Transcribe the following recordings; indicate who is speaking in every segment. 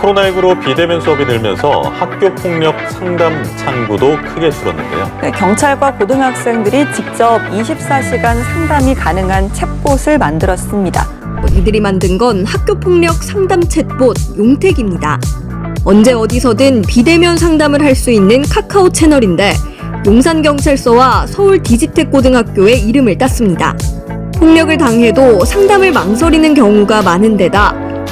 Speaker 1: 코로나19로 비대면 수업이 늘면서 학교 폭력 상담 창구도 크게 줄었는데요.
Speaker 2: 네, 경찰과 고등학생들이 직접 24시간 상담이 가능한 챗봇을 만들었습니다.
Speaker 3: 이들이 만든 건 학교 폭력 상담 챗봇 용택입니다. 언제 어디서든 비대면 상담을 할 수 있는 카카오 채널인데 용산경찰서와 서울 디지텍 고등학교의 이름을 땄습니다. 폭력을 당해도 상담을 망설이는 경우가 많은 데다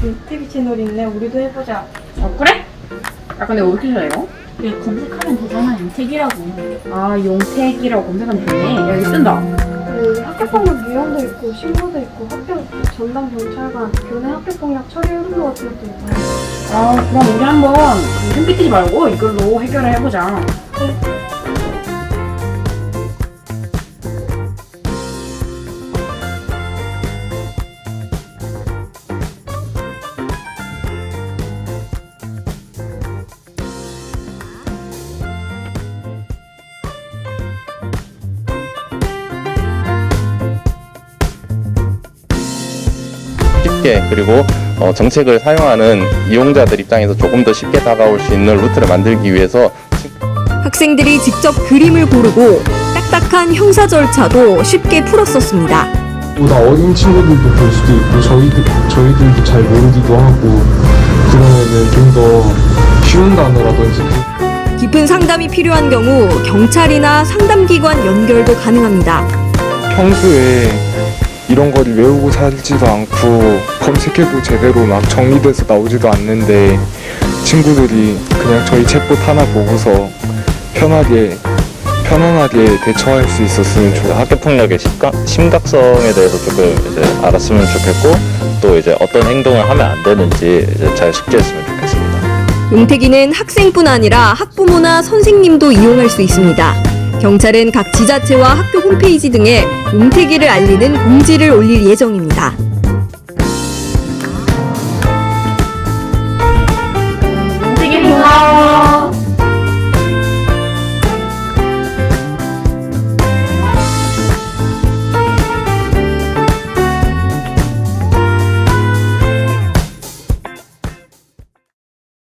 Speaker 4: 어, 유튜브 채널 있네. 우리도 해보자.
Speaker 5: 어, 그래? 야, 근데 어떻게 해, 이거?
Speaker 6: 여기 검색하면 되잖아, 윤택이라고.
Speaker 5: 아, 용택이라고 검색하면 되네. 야, 이거 뜬다.
Speaker 4: 그 학교폭력 유형도 있고 신고도 있고 학교 전담 경찰관 교내 학교폭력 처리 의무 같은 것도 있고.
Speaker 5: 아, 그럼 우리 한번 그 뜨지 말고 이걸로 해결을 해보자.
Speaker 7: 쉽게 그리고 어, 정책을 사용하는 이용자들 입장에서 조금 더 쉽게 다가올 수 있는 루트를 만들기 위해서
Speaker 3: 학생들이 직접 그림을 고르고 딱딱한 형사 절차도 쉽게 풀었었습니다.
Speaker 8: 보다 어린 친구들도 볼 수도 있고 저희들 저희들도 잘 모르기도 하고 그러면은 좀 더 쉬운 단어라든지
Speaker 3: 깊은 상담이 필요한 경우 경찰이나 상담기관 연결도 가능합니다.
Speaker 8: 평소에 이런 거를 외우고 살지도 않고 검색해도 제대로 막 정리돼서 나오지도 않는데 친구들이 그냥 저희 챗봇 하나 보고서 편하게 편안하게 대처할 수 있었으면 좋
Speaker 7: 학교 폭력의 심각, 심각 성에 대해서 조금 이제 알았으면 좋겠고 또 이제 어떤 행동을 하면 안 되는지 이제 잘 숙지했으면 좋겠습니다.
Speaker 3: 용태기는 학생뿐 아니라 학부모나 선생님도 이용할 수 있습니다. 경찰은 각 지자체와 학교 홈페이지 등에 용태기를 알리는 공지를 올릴 예정입니다.